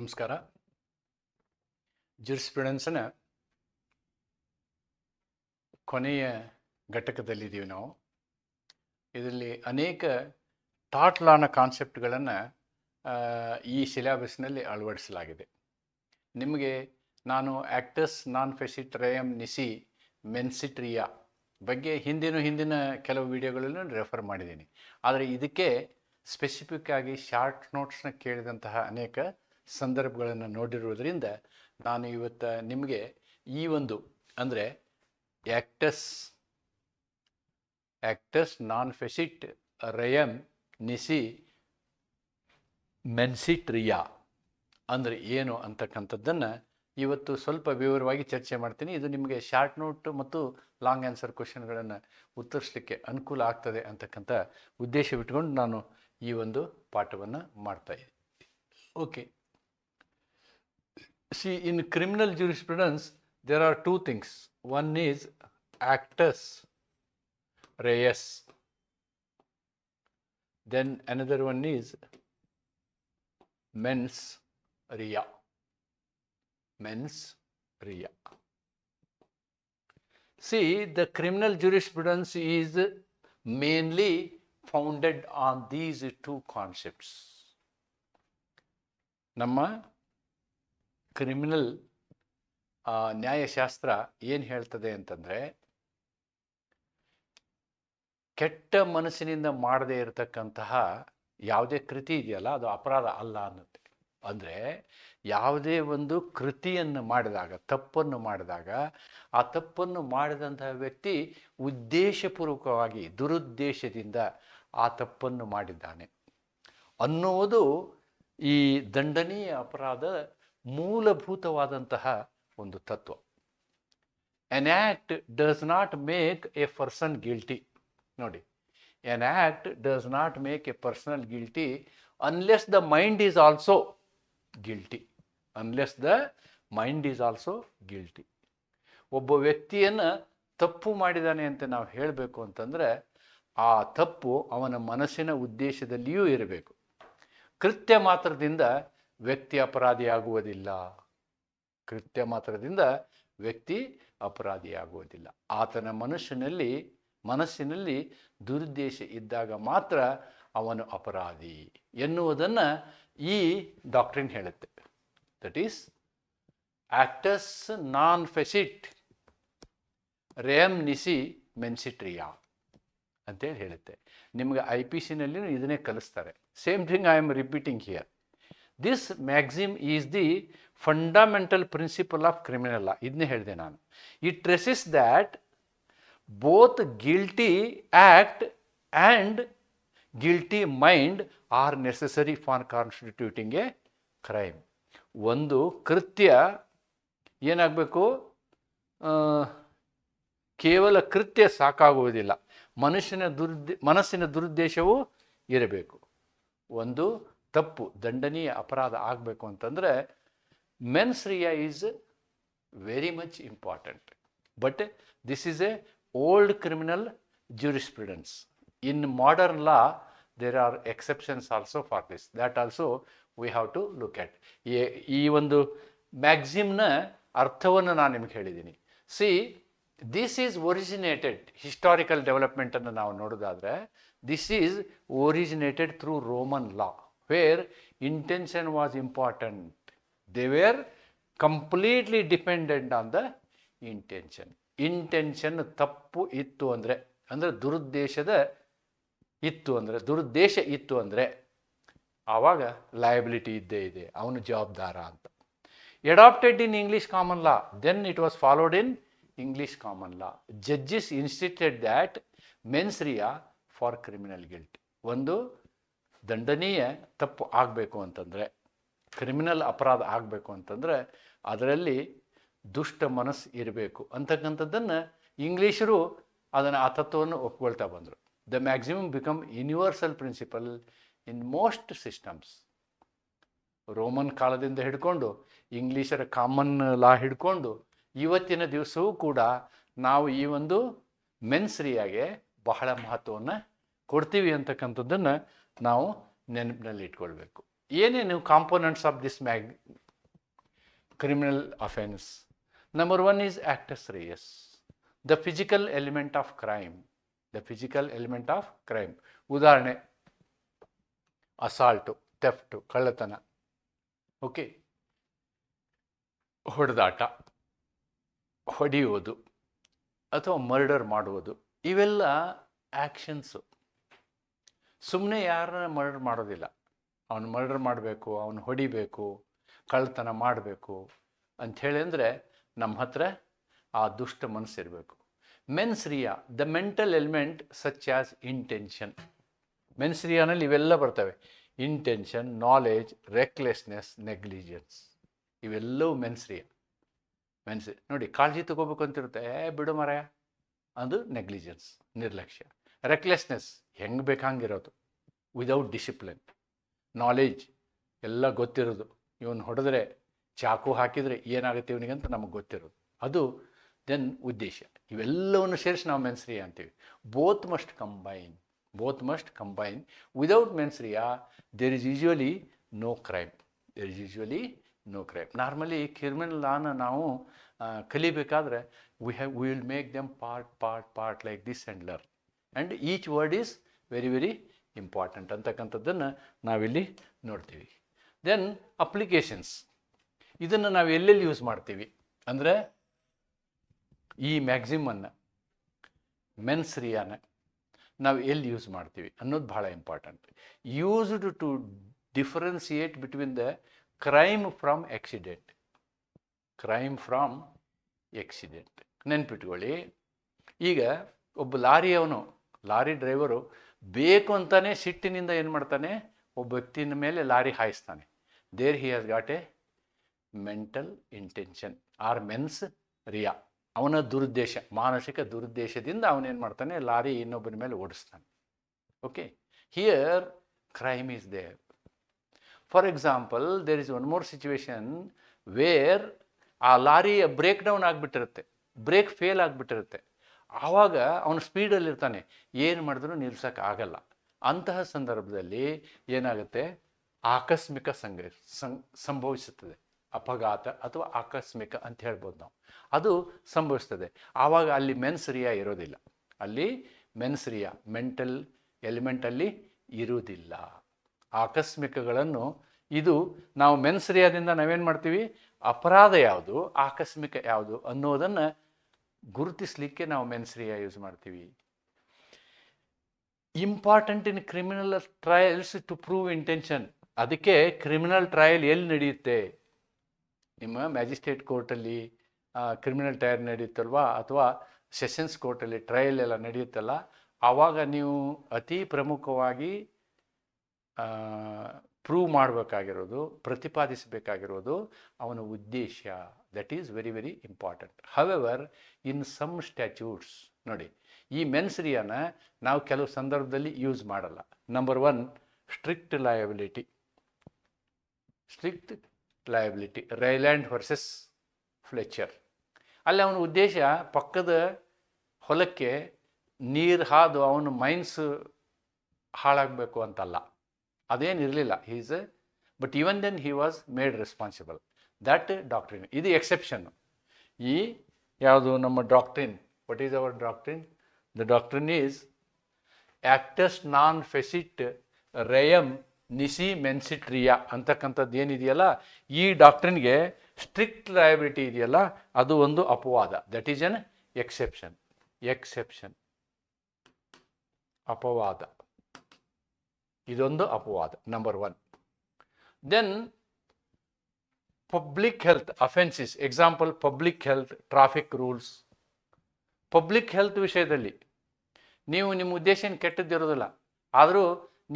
ನಮಸ್ಕಾರ. ಜುರಿಸ್ಪ್ರುಡೆನ್ಸ್ನ ಕೊನೆಯ ಘಟಕದಲ್ಲಿದ್ದೀವಿ ನಾವು. ಇದರಲ್ಲಿ ಅನೇಕ ಥಾಟ್ ಲಾನ ಕಾನ್ಸೆಪ್ಟ್ಗಳನ್ನು ಈ ಸಿಲೆಬಸ್ನಲ್ಲಿ ಅಳವಡಿಸಲಾಗಿದೆ. ನಿಮಗೆ ನಾನು ಆ್ಯಕ್ಟಸ್ ನಾನ್ ಫೆಸಿಟ್ರಯಮ್ ನಿಸಿ ಮೆನ್ಸಿಟ್ರಿಯಾ ಬಗ್ಗೆ ಹಿಂದಿನ ಹಿಂದಿನ ಕೆಲವು ವಿಡಿಯೋಗಳನ್ನು ರೆಫರ್ ಮಾಡಿದ್ದೀನಿ. ಆದರೆ ಇದಕ್ಕೆ ಸ್ಪೆಸಿಫಿಕ್ ಆಗಿ ಶಾರ್ಟ್ ನೋಟ್ಸ್ನ ಕೇಳಿದಂತಹ ಅನೇಕ ಸಂದರ್ಭಗಳನ್ನು ನೋಡಿರುವುದರಿಂದ ನಾನು ಇವತ್ತು ನಿಮಗೆ ಈ ಒಂದು, ಅಂದರೆ ಆ್ಯಕ್ಟಸ್ ಆ್ಯಕ್ಟಸ್ ನಾನ್ ಫೆಸಿಟ್ ರಯಮ್ ನಿಸಿ ಮೆನ್ಸಿಟ್ರಿಯಾ ಅಂದರೆ ಏನು ಅಂತಕ್ಕಂಥದ್ದನ್ನು ಇವತ್ತು ಸ್ವಲ್ಪ ವಿವರವಾಗಿ ಚರ್ಚೆ ಮಾಡ್ತೀನಿ. ಇದು ನಿಮಗೆ ಶಾರ್ಟ್ ನೋಟ್ ಮತ್ತು ಲಾಂಗ್ ಆನ್ಸರ್ ಕ್ವಶನ್ಗಳನ್ನು ಉತ್ತರಿಸಲಿಕ್ಕೆ ಅನುಕೂಲ ಆಗ್ತದೆ ಅಂತಕ್ಕಂಥ ಉದ್ದೇಶವಿಟ್ಕೊಂಡು ನಾನು ಈ ಒಂದು ಪಾಠವನ್ನು ಮಾಡ್ತಾ ಇದ್ದೀನಿ. Okay see in criminal jurisprudence there are two things one is actus reus then another one is mens rea mens rea see the criminal jurisprudence is mainly founded on these two concepts ನಮ್ಮ criminal ನ್ಯಾಯಶಾಸ್ತ್ರ ಏನು ಹೇಳ್ತದೆ ಅಂತಂದರೆ, ಕೆಟ್ಟ ಮನಸ್ಸಿನಿಂದ ಮಾಡದೇ ಇರತಕ್ಕಂತಹ ಯಾವುದೇ ಕೃತಿ ಇದೆಯಲ್ಲ, ಅದು ಅಪರಾಧ ಅಲ್ಲ ಅನ್ನುತ್ತೆ. ಅಂದರೆ ಯಾವುದೇ ಒಂದು ಕೃತಿಯನ್ನು ಮಾಡಿದಾಗ, ತಪ್ಪನ್ನು ಮಾಡಿದಾಗ, ಆ ತಪ್ಪನ್ನು ಮಾಡಿದಂತಹ ವ್ಯಕ್ತಿ ಉದ್ದೇಶಪೂರ್ವಕವಾಗಿ, ದುರುದ್ದೇಶದಿಂದ ಆ ತಪ್ಪನ್ನು ಮಾಡಿದ್ದಾನೆ ಅನ್ನುವುದು ಈ ದಂಡನೀಯ ಅಪರಾಧ ಮೂಲಭೂತವಾದಂತಹ ಒಂದು ತತ್ವ. An act does not make a person guilty ನೋಡಿ an act does not make a personal guilty unless the mind is also guilty unless the mind is also guilty ಒಬ್ಬ ವ್ಯಕ್ತಿಯನ್ನು ತಪ್ಪು ಮಾಡಿದ್ದಾನೆ ಅಂತ ನಾವು ಹೇಳಬೇಕು ಅಂತಂದರೆ, ಆ ತಪ್ಪು ಅವನ ಮನಸ್ಸಿನ ಉದ್ದೇಶದಲ್ಲಿಯೂ ಇರಬೇಕು. ಕೃತ್ಯ ಮಾತ್ರದಿಂದ ವ್ಯಕ್ತಿ ಅಪರಾಧಿಯಾಗುವುದಿಲ್ಲ. ಕೃತ್ಯ ಮಾತ್ರದಿಂದ ವ್ಯಕ್ತಿ ಅಪರಾಧಿಯಾಗುವುದಿಲ್ಲ. ಆತನ ಮನುಷ್ಯನಲ್ಲಿ ಮನಸ್ಸಿನಲ್ಲಿ ದುರುದ್ದೇಶ ಇದ್ದಾಗ ಮಾತ್ರ ಅವನು ಅಪರಾಧಿ ಎನ್ನುವುದನ್ನು ಈ ಡಾಕ್ಟ್ರಿನ್ ಹೇಳುತ್ತೆ. ದಟ್ ಈಸ್ ಆಕ್ಟಸ್ ನಾನ್ ಫೆಸಿಟ್ ರೇಮ್ ನಿಸಿ ಮೆನ್ಸಿಟ್ರಿಯಾ ಅಂತೇಳಿ ಹೇಳುತ್ತೆ. ನಿಮಗೆ ಐ ಪಿ ಸಿನಲ್ಲಿಯೂ ಇದನ್ನೇ ಕಲಿಸ್ತಾರೆ. Same thing I am repeating here this maxim is the fundamental principle of criminal law ಇದನ್ನೇ ಹೇಳಿದೆ ನಾನು. It requires that both guilty act and guilty mind are necessary for constituting a crime ಒಂದು ಕೃತ್ಯ ಏನಾಗಬೇಕು? ಕೇವಲ ಕೃತ್ಯ ಸಾಕಾಗುವುದಿಲ್ಲ. ಮನುಷ್ಯನ ದುರುದ್ದೇ ಮನಸ್ಸಿನ ದುರುದ್ದೇಶವೂ ಇರಬೇಕು. ಒಂದು ತಪ್ಪು, ದಂಡನೀಯ ಅಪರಾಧ ಆಗಬೇಕು ಅಂತಂದರೆ mens rea is very much important. But this is a old criminal jurisprudence in modern law, there are exceptions also for this. That also we have to look at. ಈ ಒಂದು ಮ್ಯಾಕ್ಸಿಮ್ನ ಅರ್ಥವನ್ನು ನಾನು ನಿಮ್ಗೆ ಹೇಳಿದ್ದೀನಿ. See, this is originated historical ಡೆವಲಪ್ಮೆಂಟನ್ನು ನಾವು ನೋಡೋದಾದರೆ, this is originated through Roman law. Where intention was important They were completely dependent on the intention intention ತಪ್ಪು ಇತ್ತು ಅಂದರೆ ಅಂದರೆ ದುರುದ್ದೇಶದ ಇತ್ತು ಅಂದರೆ, ದುರುದ್ದೇಶ ಇತ್ತು ಅಂದರೆ, ಆವಾಗ ಲಯಬಿಲಿಟಿ ಇದ್ದೇ ಇದೆ. ಅವನು ಜವಾಬ್ದಾರ ಅಂತ. Adopted in English common law then it was followed in English common law judges instituted that mens rea for criminal guilt ಒಂದು ದಂಡನೀಯ ತಪ್ಪು ಆಗಬೇಕು ಅಂತಂದರೆ, ಕ್ರಿಮಿನಲ್ ಅಪರಾಧ ಆಗಬೇಕು ಅಂತಂದರೆ, ಅದರಲ್ಲಿ ದುಷ್ಟ ಮನಸ್ಸು ಇರಬೇಕು. ಅಂತಕ್ಕಂಥದ್ದನ್ನು ಇಂಗ್ಲೀಷರು ಅದನ್ನು ಆ ತತ್ವವನ್ನು ಒಪ್ಕೊಳ್ತಾ ಬಂದರು. The maximum become universal principle in most systems Roman ಕಾಲದಿಂದ ಹಿಡ್ಕೊಂಡು, ಇಂಗ್ಲೀಷರ ಕಾಮನ್ ಲಾ ಹಿಡ್ಕೊಂಡು, ಇವತ್ತಿನ ದಿವಸವೂ ಕೂಡ ನಾವು ಈ ಒಂದು ಮೆನ್ಸ್ರಿಯಾಗೆ ಬಹಳ ಮಹತ್ವವನ್ನು ಕೊಡ್ತೀವಿ ಅಂತಕ್ಕಂಥದ್ದನ್ನು ನಾವು ನೆನಪಿನಲ್ಲಿ ಇಟ್ಕೊಳ್ಬೇಕು. ಏನೇನು components of this mag criminal offence number one is actus reus the physical element of crime the physical element of crime ಉದಾಹರಣೆ ಅಸಾಲ್ಟು ತೆಫ್ಟು ಕಳ್ಳತನ. ಓಕೆ ಹೊಡೆದಾಟ, ಹೊಡೆಯುವುದು, ಅಥವಾ ಮರ್ಡರ್ ಮಾಡುವುದು, ಇವೆಲ್ಲ ಆ್ಯಕ್ಷನ್ಸು ಸುಮ್ಮನೆ ಯಾರನ್ನ ಮರ್ಡರ್ ಮಾಡೋದಿಲ್ಲ. ಅವನು ಮರ್ಡರ್ ಮಾಡಬೇಕು, ಅವನು ಹೊಡಿಬೇಕು, ಕಳ್ಳತನ ಮಾಡಬೇಕು ಅಂಥೇಳಿ ಅಂದರೆ ನಮ್ಮ ಹತ್ರ ಆ ದುಷ್ಟ ಮನಸ್ಸಿರಬೇಕು. Mens rea the mental element such as intention ಮೆನ್ಸ್ರಿಯಾನಲ್ಲಿ ಇವೆಲ್ಲ ಬರ್ತವೆ. ಇಂಟೆನ್ಷನ್ ನಾಲೆಜ್ ರೆಕ್ಲೆಸ್ನೆಸ್ ನೆಗ್ಲಿಜೆನ್ಸ್ ಇವೆಲ್ಲವೂ ಮೆನ್ಸ್ರಿಯ. ಮೆನ್ಸ್, ನೋಡಿ ಕಾಳಜಿ ತಗೋಬೇಕು ಅಂತಿರುತ್ತೆ. ಬಿಡು ಮರ ಅದು ನೆಗ್ಲಿಜೆನ್ಸ್ ನಿರ್ಲಕ್ಷ್ಯ. ರೆಕ್ಲೆಸ್ನೆಸ್ ಹೆಂಗೆ ಬೇಕಂಗಿರೋದು? ವಿದೌಟ್ ಡಿಸಿಪ್ಲಿನ್ ನಾಲೆಜ್ ಎಲ್ಲ ಗೊತ್ತಿರೋದು. ಇವನು ಹೊಡೆದ್ರೆ, ಚಾಕು ಹಾಕಿದರೆ ಏನಾಗುತ್ತೆ ಇವನಿಗೆ ಅಂತ ನಮಗೆ ಗೊತ್ತಿರೋದು. ಅದು ದೆನ್ ಉದ್ದೇಶ. ಇವೆಲ್ಲವನ್ನು ಸೇರಿಸಿ ನಾವು ಮೆನ್ಸ್ರಿಯಾ ಅಂತೀವಿ. Both must combine both must combine without mens rea there is usually no crime there is usually no crime normally criminal ಲಾನ ನಾವು ಕಲಿಬೇಕಾದ್ರೆ we have we will make them part part part like this and learn and each word is very very important ಅಂತಕ್ಕಂಥದ್ದನ್ನು ನಾವಿಲ್ಲಿ ನೋಡ್ತೀವಿ. Then applications ಇದನ್ನು ನಾವು ಎಲ್ಲೆಲ್ಲಿ use ಮಾಡ್ತೀವಿ? ಅಂದರೆ ಈ ಮ್ಯಾಕ್ಸಿಮನ್ನು ಮೆನ್ಸ್ರಿಯಾನ ನಾವು ಎಲ್ಲಿ ಯೂಸ್ ಮಾಡ್ತೀವಿ ಅನ್ನೋದು ಭಾಳ important used to differentiate between the crime from accident crime from accident ನೆನ್ಪಿಟ್ಕೊಳ್ಳಿ. ಈಗ ಒಬ್ಬ ಲಾರಿಯವನು ಲಾರಿ ಡ್ರೈವರು ಬೇಕು ಅಂತಾನೆ ಸಿಟ್ಟಿನಿಂದ ಏನು ಮಾಡ್ತಾನೆ? ಒಬ್ಬ ವ್ಯಕ್ತಿನ ಮೇಲೆ lorry ಹಾಯಿಸ್ತಾನೆ. There he has got a mental intention or mens rea ಅವನ ದುರುದ್ದೇಶ, ಮಾನಸಿಕ ದುರುದ್ದೇಶದಿಂದ ಅವನೇನು ಮಾಡ್ತಾನೆ? ಲಾರಿ ಇನ್ನೊಬ್ಬನ ಮೇಲೆ ಓಡಿಸ್ತಾನೆ. Okay here crime is there for example there is one more situation where ಆ ಲಾರಿ ಬ್ರೇಕ್ ಡೌನ್ ಆಗಿಬಿಟ್ಟಿರುತ್ತೆ. ಬ್ರೇಕ್ ಫೇಲ್ ಆಗಿಬಿಟ್ಟಿರುತ್ತೆ. ಆವಾಗ ಅವನು ಸ್ಪೀಡಲ್ಲಿರ್ತಾನೆ. ಏನು ಮಾಡಿದ್ರು ಆಗಲ್ಲ. ಅಂತಹ ಸಂದರ್ಭದಲ್ಲಿ ಏನಾಗುತ್ತೆ? ಆಕಸ್ಮಿಕ ಸಂಘ ಸಂಭವಿಸುತ್ತದೆ. ಅಪಘಾತ ಅಥವಾ ಆಕಸ್ಮಿಕ ಅಂತ ಹೇಳ್ಬೋದು ನಾವು. ಅದು ಸಂಭವಿಸ್ತದೆ. ಆವಾಗ ಅಲ್ಲಿ ಮೆನ್ಸ್ರಿಯಾ ಇರೋದಿಲ್ಲ. ಅಲ್ಲಿ ಮೆನ್ಸ್ರಿಯಾ, ಮೆಂಟಲ್ ಎಲಿಮೆಂಟಲ್ಲಿ ಇರುವುದಿಲ್ಲ. ಆಕಸ್ಮಿಕಗಳನ್ನು ಇದು ನಾವು ಮೆನ್ಸ್ರಿಯಾದಿಂದ ನಾವೇನು ಮಾಡ್ತೀವಿ? ಅಪರಾಧ ಯಾವುದು, ಆಕಸ್ಮಿಕ ಯಾವುದು ಅನ್ನೋದನ್ನು ಗುರುತಿಸಲಿಕ್ಕೆ ನಾವು ಮೆನ್ಸ್ರಿಯಾ ಯೂಸ್ ಮಾಡ್ತೀವಿ. Important in criminal trials to prove intention ಅದಕ್ಕೆ ಕ್ರಿಮಿನಲ್ ಟ್ರಯಲ್ ಎಲ್ಲಿ ನಡೆಯುತ್ತೆ? ನಿಮ್ಮ ಮ್ಯಾಜಿಸ್ಟ್ರೇಟ್ ಕೋರ್ಟಲ್ಲಿ ಕ್ರಿಮಿನಲ್ ಟ್ರಯಲ್ ನಡೆಯುತ್ತಲ್ವಾ? ಅಥವಾ ಸೆಷನ್ಸ್ ಕೋರ್ಟಲ್ಲಿ ಟ್ರಯಲ್ ಎಲ್ಲ ನಡೆಯುತ್ತಲ್ಲ? ಆವಾಗ ನೀವು ಅತಿ ಪ್ರಮುಖವಾಗಿ ಪ್ರೂವ್ ಮಾಡಬೇಕಾಗಿರೋದು, ಪ್ರತಿಪಾದಿಸಬೇಕಾಗಿರೋದು ಅವನ ಉದ್ದೇಶ. That is very very important however in some statutes ನೋಡಿ, ಈ ಮೆನ್ಸ್ರಿಯನ ನಾವು ಕೆಲವು ಸಂದರ್ಭದಲ್ಲಿ ಯೂಸ್ ಮಾಡಲ್ಲ. Number one strict liability strict liability Rylands versus Fletcher ಅಲ್ಲಿ ಅವನ ಉದ್ದೇಶ ಪಕ್ಕದ ಹೊಲಕ್ಕೆ ನೀರು ಹಾದು ಅವನ ಮೈನ್ಸ್ ಹಾಳಾಗಬೇಕು ಅಂತಲ್ಲ. ಅದೇನಿರಲಿಲ್ಲ is but even then he was made responsible that doctrine ಇದು ಎಕ್ಸೆಪ್ಷನ್ ಈ ಯಾವುದು ನಮ್ಮ doctrine what is our doctrine the doctrine is actus non facit reum nisi mens sit rea ಅಂತಕ್ಕಂಥದ್ದು ಏನಿದೆಯಲ್ಲ, ಈ ಡಾಕ್ಟ್ರಿನ್ಗೆ ಸ್ಟ್ರಿಕ್ಟ್ ಲಯಬಿಲಿಟಿ ಇದೆಯಲ್ಲ, ಅದು ಒಂದು ಅಪವಾದ. That is an exception exception ಅಪವಾದ. ಇದೊಂದು ಅಪವಾದ number one then public health offences example public health traffic rules public health ವಿಷಯದಲ್ಲಿ ನೀವು ನಿಮ್ಮ ಉದ್ದೇಶ ಏನು ಕೆಟ್ಟದ್ದಿರೋದಿಲ್ಲ ಆದರೂ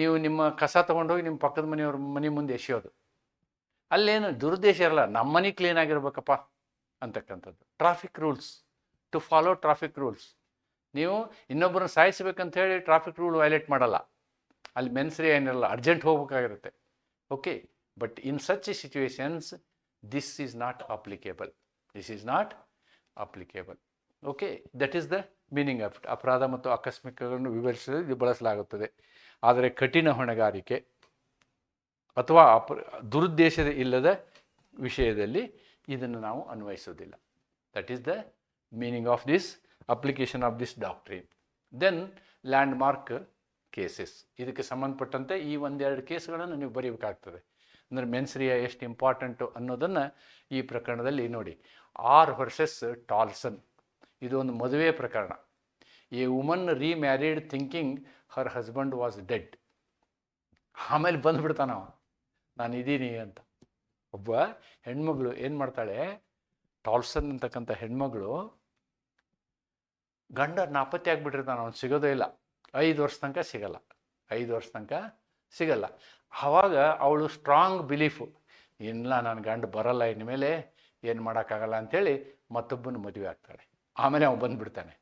ನೀವು ನಿಮ್ಮ ಕಸ ತೊಗೊಂಡೋಗಿ ನಿಮ್ಮ ಪಕ್ಕದ ಮನೆಯವ್ರ ಮನೆ ಮುಂದೆ ಎಸೆಯೋದು. ಅಲ್ಲೇನು ದುರುದ್ದೇಶ ಇರಲ್ಲ, ನಮ್ಮ ಮನೆ ಕ್ಲೀನ್ ಆಗಿರ್ಬೇಕಪ್ಪ ಅಂತಕ್ಕಂಥದ್ದು. Traffic rules to follow traffic rules ನೀವು ಇನ್ನೊಬ್ಬರನ್ನ ಸಾಯಿಸಬೇಕಂತ ಹೇಳಿ ಟ್ರಾಫಿಕ್ ರೂಲ್ ವೈಲೇಟ್ ಮಾಡಲ್ಲ. ಅಲ್ಲಿ ಮೆನ್ಸ್ರಿ ಏನಿರಲ್ಲ urgent ಹೋಗ್ಬೇಕಾಗಿರುತ್ತೆ. Okay but in such situations this is not applicable this is not applicable okay that is the meaning of it ಅಪರಾಧ ಮತ್ತು ಆಕಸ್ಮಿಕಗಳನ್ನು ವಿವರಿಸಲು ಇದು ಬಳಸಲಾಗುತ್ತದೆ. ಆದರೆ ಕಠಿಣ ಹೊಣೆಗಾರಿಕೆ ಅಥವಾ ಅಪ, ದುರುದ್ದೇಶದ ಇಲ್ಲದ ವಿಷಯದಲ್ಲಿ ಇದನ್ನು ನಾವು ಅನ್ವಯಿಸೋದಿಲ್ಲ that is the meaning of this application of this doctrine then landmark cases ಇದಕ್ಕೆ ಸಂಬಂಧಪಟ್ಟಂತೆ ಈ ಒಂದೆರಡು ಕೇಸ್ಗಳನ್ನು ನೀವು ಬರೀಬೇಕಾಗ್ತದೆ. ಅಂದರೆ ಮೆನ್ಸ್ರಿಯ ಎಷ್ಟು ಇಂಪಾರ್ಟೆಂಟು ಅನ್ನೋದನ್ನು ಈ ಪ್ರಕರಣದಲ್ಲಿ ನೋಡಿ. R versus Tolson. ಇದು ಒಂದು ಮದುವೆ ಪ್ರಕರಣ. A woman remarried thinking her husband was dead. ಆಮೇಲೆ ಬಂದುಬಿಡ್ತಾನವ ನಾನು ಇದ್ದೀನಿ ಅಂತ. ಒಬ್ಬ ಹೆಣ್ಮಗಳು ಏನು ಮಾಡ್ತಾಳೆ? ಟಾಲ್ಸನ್ ಅಂತಕ್ಕಂಥ ಹೆಣ್ಮಗಳು ಗಂಡ ನಾಪತ್ತೆ ಆಗ್ಬಿಟ್ಟಿರ್ತಾನೆ. ಅವ್ನು ಸಿಗೋದೇ ಇಲ್ಲ. ಐದು ವರ್ಷ ತನಕ ಸಿಗಲ್ಲ. ಐದು ವರ್ಷ ತನಕ ಸಿಗಲ್ಲ. ಆವಾಗ ಅವಳು ಸ್ಟ್ರಾಂಗ್ ಬಿಲೀಫು ಇಲ್ಲ ನನ್ನ ಗಂಡ ಬರಲ್ಲ, ಇನ್ಮೇಲೆ ಏನು ಮಾಡೋಕ್ಕಾಗಲ್ಲ ಅಂಥೇಳಿ ಮತ್ತೊಬ್ಬನ ಮದುವೆ ಆಗ್ತಾಳೆ. ಆಮೇಲೆ ಅವನು ಬಂದುಬಿಡ್ತಾನೆ.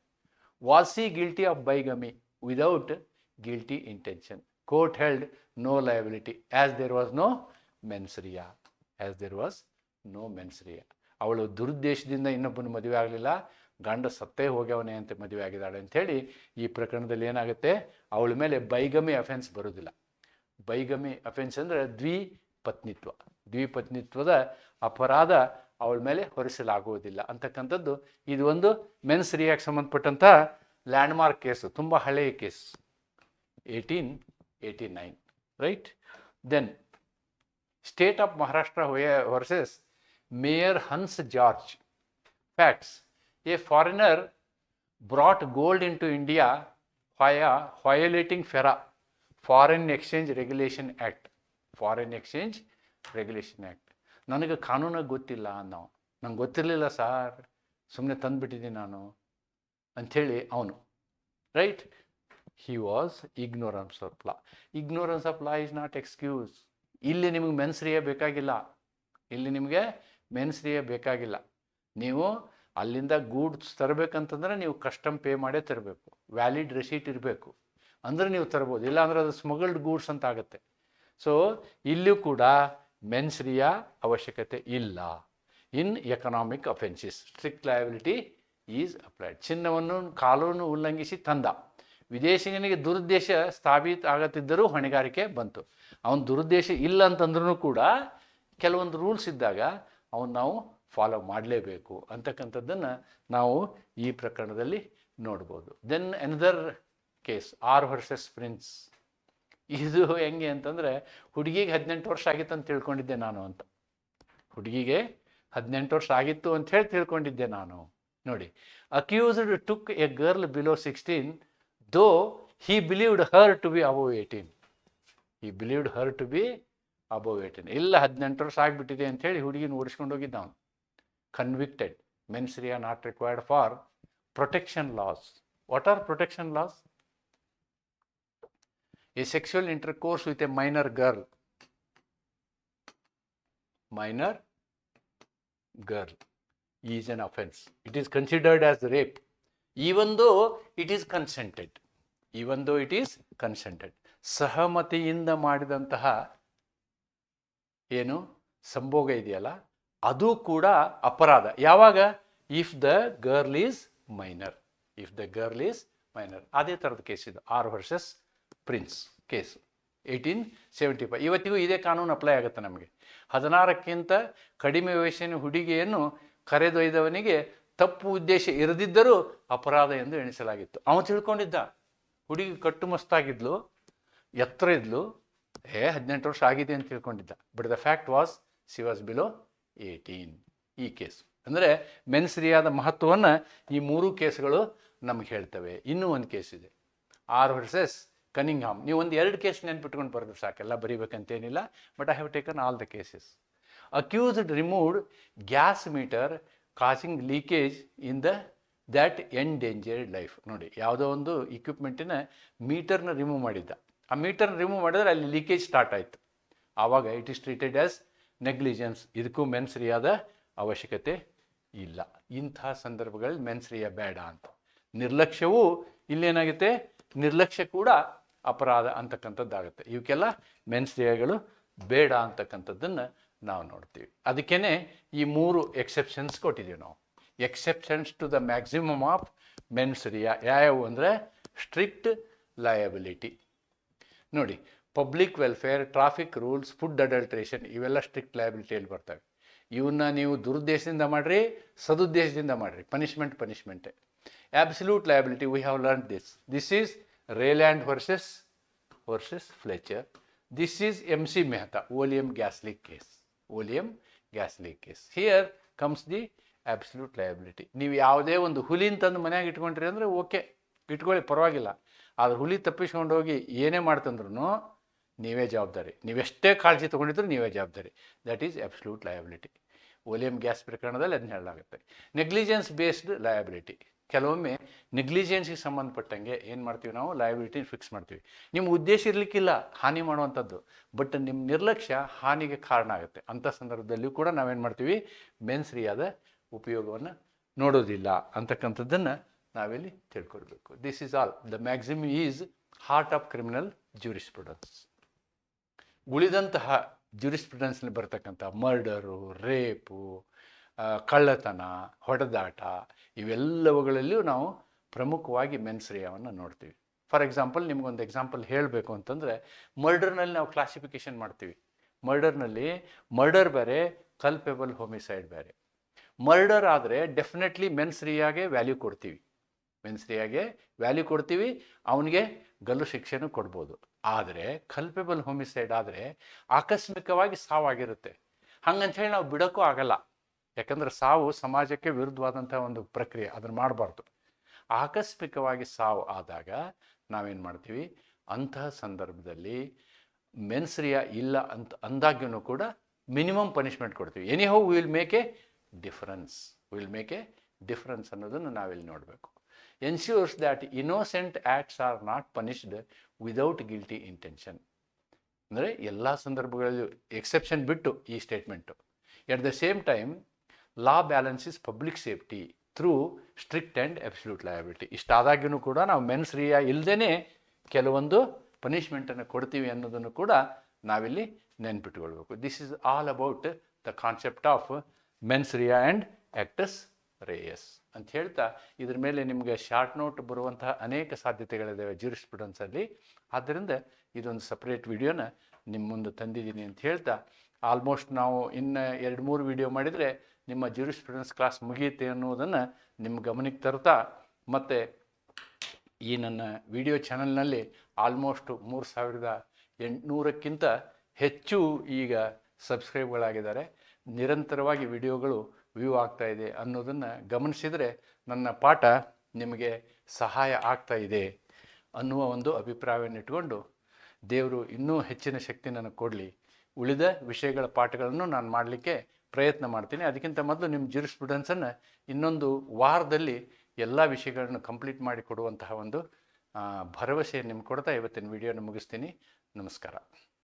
Was guilty of bigamy without guilty intention court held no liability as there was no mens rea as there was no mens rea ಅವಳು ದುರುದ್ದೇಶದಿಂದ ಇನ್ನೊಬ್ಬನ ಮದುವೆ ಆಗಲಿಲ್ಲ. ಗಂಡ ಸತ್ತೇ ಹೋಗ್ಯವನೇ ಅಂತ ಮದುವೆ ಆಗಿದ್ದಾಳೆ ಅಂಥೇಳಿ ಈ ಪ್ರಕರಣದಲ್ಲಿ ಏನಾಗುತ್ತೆ? ಅವಳ ಮೇಲೆ ಬೈಗಮಿ ಅಫೆನ್ಸ್ ಬರೋದಿಲ್ಲ. ಬೈಗಮಿ ಅಫೆನ್ಸ್ ಅಂದರೆ ದ್ವಿಪತ್ನಿತ್ವ. ದ್ವಿಪತ್ನಿತ್ವದ ಅಪರಾಧ ಅವಳ ಮೇಲೆ ಹೊರಿಸಲಾಗುವುದಿಲ್ಲ. ಅಂತಕ್ಕಂಥದ್ದು ಇದು ಒಂದು ಮೆನ್ಸ್ ರಿಯಾಕ್ಟ್ ಸಂಬಂಧಪಟ್ಟಂಥ ಲ್ಯಾಂಡ್ಮಾರ್ಕ್ ಕೇಸು ತುಂಬ ಹಳೆಯ case. Eighteen eighty nine right? Then state of Maharashtra versus Mayer Hans George facts a foreigner brought gold into India ಫಯ violating FERA, Foreign exchange regulation act foreign exchange regulation act ನನಗೆ ಕಾನೂನು ಗೊತ್ತಿಲ್ಲ ಅನ್ನೋ ನಂಗೆ ಗೊತ್ತಿರಲಿಲ್ಲ sir. ಸುಮ್ಮನೆ ತಂದುಬಿಟ್ಟಿದ್ದೀನಿ ನಾನು ಅಂಥೇಳಿ ಅವನು. Right he was ignorance of law ignorance of law is not excuse ಇಲ್ಲಿ ನಿಮಗೆ ಮೆನ್ಸ್ರಿಯ ಬೇಕಾಗಿಲ್ಲ. ಇಲ್ಲಿ ನಿಮಗೆ ಮೆನ್ಸ್ರಿಯ ಬೇಕಾಗಿಲ್ಲ. ನೀವು ಅಲ್ಲಿಂದ ಗೂಡ್ಸ್ ತರಬೇಕಂತಂದ್ರೆ ನೀವು ಕಸ್ಟಮ್ ಪೇ ಮಾಡೇ ತರಬೇಕು. ವ್ಯಾಲಿಡ್ ರೆಸೀಟ್ ಇರಬೇಕು. ಅಂದರೆ ನೀವು ತರ್ಬೋದು. ಇಲ್ಲಾಂದ್ರೆ ಅದು ಸ್ಮಗಲ್ಡ್ ಗೂಡ್ಸ್ ಅಂತ ಆಗುತ್ತೆ. ಸೊ ಇಲ್ಲೂ ಕೂಡ ಮೆನ್ಸ್ರಿಯ ಅವಶ್ಯಕತೆ ಇಲ್ಲ. In economic offences strict liability is applied ಚಿನ್ನವನ್ನು ಕಾನೂನು ಉಲ್ಲಂಘಿಸಿ ತಂದ. ವಿದೇಶಿಗನಿಗೆ ದುರುದ್ದೇಶ ಸ್ಥಾಪಿತ ಆಗತ್ತಿದ್ದರೂ ಹೊಣೆಗಾರಿಕೆ ಬಂತು. ಅವನ ದುರುದ್ದೇಶ ಇಲ್ಲ ಅಂತಂದ್ರೂ ಕೂಡ ಕೆಲವೊಂದು ರೂಲ್ಸ್ ಇದ್ದಾಗ ಅವನು ನಾವು ಫಾಲೋ ಮಾಡಲೇಬೇಕು ಅಂತಕ್ಕಂಥದ್ದನ್ನು ನಾವು ಈ ಪ್ರಕರಣದಲ್ಲಿ ನೋಡ್ಬೋದು. Then another case, R versus Prince ಇದು ಹೆಂಗೆ ಅಂತಂದರೆ, ಹುಡುಗಿಗೆ ಹದಿನೆಂಟು ವರ್ಷ ಆಗಿತ್ತು ಅಂತ ತಿಳ್ಕೊಂಡಿದ್ದೆ ನಾನು ಅಂತ. ಹುಡುಗಿಗೆ ಹದಿನೆಂಟು ವರ್ಷ ಆಗಿತ್ತು ಅಂತ ಹೇಳಿ ತಿಳ್ಕೊಂಡಿದ್ದೆ ನಾನು. ನೋಡಿ accused took a girl below sixteen though he believed her to be above eighteen he believed her to be above eighteen ಇಲ್ಲ, ಹದಿನೆಂಟು ವರ್ಷ ಆಗಿಬಿಟ್ಟಿದೆ ಅಂಥೇಳಿ ಹುಡುಗಿನ ಓಡಿಸ್ಕೊಂಡು ಹೋಗಿದ್ದ ಅವನು. Convicted mens rea are not required for protection laws what are protection laws a sexual intercourse with a minor girl minor girl is an offence it is considered as rape even ಈವೊಂದು it is consented ಈವೊಂದು it is consented ಸಹಮತಿಯಿಂದ ಮಾಡಿದಂತಹ ಏನು ಸಂಭೋಗ ಇದೆಯಲ್ಲ? ಅದು ಕೂಡ ಅಪರಾಧ. ಯಾವಾಗ? If the girl is minor if the girl is minor ಅದೇ ಥರದ ಕೇಸ್ ಇದು. R versus Prince case eighteen seventy five. ಇವತ್ತಿಗೂ ಇದೇ ಕಾನೂನು ಅಪ್ಲೈ ಆಗುತ್ತೆ ನಮಗೆ. ಹದಿನಾರಕ್ಕಿಂತ ಕಡಿಮೆ ವಯಸ್ಸಿನ ಹುಡುಗಿಯನ್ನು ಕರೆದೊಯ್ದವನಿಗೆ ತಪ್ಪು ಉದ್ದೇಶ ಇರದಿದ್ದರೂ ಅಪರಾಧ ಎಂದು ಎಣಿಸಲಾಗಿತ್ತು. ಅವನು ತಿಳ್ಕೊಂಡಿದ್ದ. ಹುಡುಗಿ ಕಟ್ಟುಮಸ್ತಾಗಿದ್ಲು ಎತ್ತರ ಇದ್ಲು. ಏ, ಹದಿನೆಂಟು ವರ್ಷ ಆಗಿದೆ ಅಂತ ತಿಳ್ಕೊಂಡಿದ್ದ. But the fact was she was below eighteen ಈ ಕೇಸ್ ಅಂದರೆ ಮೆನ್ಸ್ರಿಯಾದ ಮಹತ್ವವನ್ನು ಈ ಮೂರು ಕೇಸ್ಗಳು ನಮಗೆ ಹೇಳ್ತವೆ. ಇನ್ನೂ ಒಂದು ಕೇಸ್ ಇದೆ. ಆರ್ ವರ್ಸಸ್ ಕನಿಂಗ್ಹಾಮ್ ನೀವು ಒಂದು ಎರಡು ಕೇಸ್ ನೆನ್ಪಿಟ್ಕೊಂಡು ಬರೆದು ಸಾಕೆಲ್ಲ ಬರೀಬೇಕಂತೇನಿಲ್ಲ but I have taken all the cases accused removed gas meter casing leakage in the that endangered life ನೋಡಿ, ಯಾವುದೋ ಒಂದು ಇಕ್ವಿಪ್ಮೆಂಟಿನ ಮೀಟರ್ನ ರಿಮೂವ್ ಮಾಡಿದ್ದ. ಆ ಮೀಟರ್ನ ರಿಮೂವ್ ಮಾಡಿದ್ರೆ ಅಲ್ಲಿ ಲೀಕೇಜ್ ಸ್ಟಾರ್ಟ್ ಆಯಿತು. ಆವಾಗ it is treated as negligence ಇದಕ್ಕೂ ಮೆನ್ಸ್ರಿಯಾದ ಅವಶ್ಯಕತೆ ಇಲ್ಲ. ಇಂತಹ ಸಂದರ್ಭಗಳಲ್ಲಿ ಮೆನ್ಸ್ರಿಯ ಬೇಡ ಅಂತ. ನಿರ್ಲಕ್ಷ್ಯವೂ ಇಲ್ಲೇನಾಗುತ್ತೆ? ನಿರ್ಲಕ್ಷ್ಯ ಕೂಡ ಅಪರಾಧ ಅಂತಕ್ಕಂಥದ್ದಾಗುತ್ತೆ. ಇವಕ್ಕೆಲ್ಲ ಮೆನ್ಸ್ರಿಯಗಳು ಬೇಡ ಅಂತಕ್ಕಂಥದ್ದನ್ನು ನಾವು ನೋಡ್ತೀವಿ. ಅದಕ್ಕೇ ಈ ಮೂರು ಎಕ್ಸೆಪ್ಷನ್ಸ್ ಕೊಟ್ಟಿದ್ದೀವಿ ನಾವು. Exceptions to the maximum of mens rea ಯಾವ್ಯಾವು ಅಂದರೆ ಸ್ಟ್ರಿಕ್ಟ್ ಲಯಬಿಲಿಟಿ ನೋಡಿ public welfare traffic rules food adulteration ಇವೆಲ್ಲ ಸ್ಟ್ರಿಕ್ಟ್ ಲಯಬಿಲಿಟಿಯಲ್ಲಿ ಬರ್ತವೆ. ಇವನ್ನ ನೀವು ದುರುದ್ದೇಶದಿಂದ ಮಾಡಿರಿ, ಸದುದ್ದೇಶದಿಂದ ಮಾಡಿರಿ. Punishment ಪನಿಷ್ಮೆಂಟೇ absolute liability we have learn this this is Rylands versus versus Fletcher this is M C Mehta oleum gas leak case oleum gas leak case here comes the absolute liability ನೀವು ಯಾವುದೇ ಒಂದು ಹುಲಿನ ತಂದು ಮನ್ಯಾಗ ಇಟ್ಕೊಂಡ್ರಿ ಅಂದರೆ okay ಇಟ್ಕೊಳ್ಳಿ, ಪರವಾಗಿಲ್ಲ. ಆದ್ರೆ ಹುಲಿ ತಪ್ಪಿಸ್ಕೊಂಡು ಹೋಗಿ ಏನೇ ಮಾಡ್ತಂದ್ರೂ ನೀವೇ ಜವಾಬ್ದಾರಿ. ನೀವೆಷ್ಟೇ ಕಾಳಜಿ ತೊಗೊಂಡಿದ್ರು ನೀವೇ ಜವಾಬ್ದಾರಿ. That is absolute liability oleum gas ಪ್ರಕರಣದಲ್ಲಿ ಅದನ್ನ ಹೇಳಲಾಗುತ್ತೆ. ನೆಗ್ಲಿಜೆನ್ಸ್ ಬೇಸ್ಡ್ ಲಯಬಿಲಿಟಿ ಕೆಲವೊಮ್ಮೆ ನೆಗ್ಲಿಜೆನ್ಸಿಗೆ ಸಂಬಂಧಪಟ್ಟಂಗೆ ಏನು ಮಾಡ್ತೀವಿ ನಾವು ಲಯಬಿಲಿಟಿ ಫಿಕ್ಸ್ ಮಾಡ್ತೀವಿ. ನಿಮ್ಮ ಉದ್ದೇಶ ಇರಲಿಕ್ಕಿಲ್ಲ, ಹಾನಿ ಮಾಡುವಂಥದ್ದು. ಬಟ್ ನಿಮ್ಮ ನಿರ್ಲಕ್ಷ್ಯ ಹಾನಿಗೆ ಕಾರಣ ಆಗುತ್ತೆ. ಅಂಥ ಸಂದರ್ಭದಲ್ಲಿಯೂ ಕೂಡ ನಾವೇನು ಮಾಡ್ತೀವಿ? ಮೆನ್ಸ್ರಿಯಾದ ಉಪಯೋಗವನ್ನು ನೋಡೋದಿಲ್ಲ ಅಂತಕ್ಕಂಥದ್ದನ್ನು ನಾವಿಲ್ಲಿ ತಿಳ್ಕೊಳ್ಬೇಕು. This is all the maxim is heart of criminal jurisprudence ಉಳಿದಂತಹ ಜ್ಯೂರಿಸ್ಪ್ರುಡೆನ್ಸ್ನಲ್ಲಿ ಬರ್ತಕ್ಕಂಥ ಮರ್ಡರು ರೇಪು ಕಳ್ಳತನ, ಹೊಡೆದಾಟ, ಇವೆಲ್ಲವುಗಳಲ್ಲಿಯೂ ನಾವು ಪ್ರಮುಖವಾಗಿ ಮೆನ್ಸ್ರಿಯವನ್ನು ನೋಡ್ತೀವಿ. ಫಾರ್ ಎಕ್ಸಾಂಪಲ್, ನಿಮಗೊಂದು ಎಕ್ಸಾಂಪಲ್ ಹೇಳಬೇಕು ಅಂತಂದರೆ, ಮರ್ಡರ್ನಲ್ಲಿ ನಾವು ಕ್ಲಾಸಿಫಿಕೇಷನ್ ಮಾಡ್ತೀವಿ. ಮರ್ಡರ್ನಲ್ಲಿ ಮರ್ಡರ್ ಬೇರೆ ಕಲ್ಪೆಬಲ್ ಹೋಮಿಸೈಡ್ ಬೇರೆ. ಮರ್ಡರ್ ಆದರೆ ಡೆಫಿನೆಟ್ಲಿ ಮೆನ್ಸ್ರಿಯಾಗೆ ವ್ಯಾಲ್ಯೂ ಕೊಡ್ತೀವಿ. ಮೆನ್ಸ್ರಿಯಾಗೆ ವ್ಯಾಲ್ಯೂ ಕೊಡ್ತೀವಿ, ಅವನಿಗೆ ಗಲ್ಲು ಶಿಕ್ಷೆನೂ ಕೊಡ್ಬೋದು. ಆದರೆ ಕಲ್ಪೆಬಲ್ ಹೋಮಿಸೈಡ್ ಆದರೆ ಆಕಸ್ಮಿಕವಾಗಿ ಸಾವಾಗಿರುತ್ತೆ. ಹಂಗಂತ ಹೇಳಿ ನಾವು ಬಿಡೋಕ್ಕೂ ಆಗಲ್ಲ. ಯಾಕಂದ್ರೆ ಸಾವು ಸಮಾಜಕ್ಕೆ ವಿರುದ್ಧವಾದಂಥ ಒಂದು ಪ್ರಕ್ರಿಯೆ, ಅದನ್ನು ಮಾಡಬಾರ್ದು. ಆಕಸ್ಮಿಕವಾಗಿ ಸಾವು ಆದಾಗ ನಾವೇನು ಮಾಡ್ತೀವಿ? ಅಂತಹ ಸಂದರ್ಭದಲ್ಲಿ ಮೆನ್ಸ್ರಿಯ ಇಲ್ಲ ಅಂತ ಅಂದಾಗ್ಯೂ ಕೂಡ ಮಿನಿಮಮ್ ಪನಿಷ್ಮೆಂಟ್ ಕೊಡ್ತೀವಿ. Anyhow will make a difference will make a difference ಅನ್ನೋದನ್ನು ನಾವಿಲ್ಲಿ ನೋಡಬೇಕು. Ensures that innocent acts are not punished without guilty intention ಅಂದರೆ ಎಲ್ಲ ಸಂದರ್ಭಗಳಲ್ಲೂ ಎಕ್ಸೆಪ್ಷನ್ ಬಿಟ್ಟು ಈ statement at the same time law balance is public safety through strict and absolute liability ಇಷ್ಟಾದಾಗ್ಯೂ ಕೂಡ ನಾವು ಮೆನ್ಸ್ ರಿಯಾ ಇಲ್ಲದೇ ಕೆಲವೊಂದು ಪನಿಷ್ಮೆಂಟನ್ನು ಕೊಡ್ತೀವಿ ಅನ್ನೋದನ್ನು ಕೂಡ ನಾವಿಲ್ಲಿ ನೆನ್ಪಿಟ್ಕೊಳ್ಬೇಕು. This is all about the concept of mens rea and actus reus ಅಂತ ಹೇಳ್ತಾ ಇದ್ರ ಮೇಲೆ ನಿಮಗೆ ಶಾರ್ಟ್ ನೋಟ್ ಬರುವಂತಹ ಅನೇಕ ಸಾಧ್ಯತೆಗಳಿದ್ದಾವೆ ಜ್ಯೂರಿಸ್ಪ್ರುಡೆನ್ಸಲ್ಲಿ ಆದ್ದರಿಂದ ಇದೊಂದು ಸಪ್ರೇಟ್ ವಿಡಿಯೋನ ನಿಮ್ಮ ಮುಂದೆ ತಂದಿದ್ದೀನಿ ಅಂತ ಹೇಳ್ತಾ. ಆಲ್ಮೋಸ್ಟ್ ನಾವು ಇನ್ನು ಎರಡು ಮೂರು ವಿಡಿಯೋ ಮಾಡಿದರೆ ನಿಮ್ಮ ಜ್ಯೂರಿಸ್ಪ್ರುಡೆನ್ಸ್ ಕ್ಲಾಸ್ ಮುಗಿಯುತ್ತೆ ಅನ್ನೋದನ್ನು ನಿಮ್ಮ ಗಮನಕ್ಕೆ ತರ್ತಾ, ಮತ್ತು ಈ ನನ್ನ ವಿಡಿಯೋ ಚಾನಲ್ನಲ್ಲಿ ಆಲ್ಮೋಸ್ಟ್ ಮೂರು ಸಾವಿರದ ಎಂಟುನೂರಕ್ಕಿಂತ ಹೆಚ್ಚು ಈಗ ಸಬ್ಸ್ಕ್ರೈಬ್ಗಳಾಗಿದ್ದಾರೆ ನಿರಂತರವಾಗಿ ವಿಡಿಯೋಗಳು ವ್ಯೂ ಆಗ್ತಾ ಇದೆ ಅನ್ನೋದನ್ನು ಗಮನಿಸಿದರೆ ನನ್ನ ಪಾಠ ನಿಮಗೆ ಸಹಾಯ ಆಗ್ತಾ ಇದೆ ಅನ್ನುವ ಒಂದು ಅಭಿಪ್ರಾಯವನ್ನು ಇಟ್ಕೊಂಡು ದೇವರು ಇನ್ನೂ ಹೆಚ್ಚಿನ ಶಕ್ತಿ ನನಗೆ ಕೊಡಲಿ. ಉಳಿದ ವಿಷಯಗಳ ಪಾಠಗಳನ್ನು ನಾನು ಮಾಡಲಿಕ್ಕೆ ಪ್ರಯತ್ನ ಮಾಡ್ತೀನಿ. ಅದಕ್ಕಿಂತ ಮೊದಲು ನಿಮ್ಮ ಜ್ಯೂರಿಸ್ಪ್ರುಡೆನ್ಸನ್ನು ಇನ್ನೊಂದು ವಾರದಲ್ಲಿ ಎಲ್ಲ ವಿಷಯಗಳನ್ನು ಕಂಪ್ಲೀಟ್ ಮಾಡಿ ಕೊಡುವಂತಹ ಒಂದು ಭರವಸೆ ನಿಮ್ಗೆ ಕೊಡ್ತಾ ಇವತ್ತಿನ ವಿಡಿಯೋನ ಮುಗಿಸ್ತೀನಿ. ನಮಸ್ಕಾರ.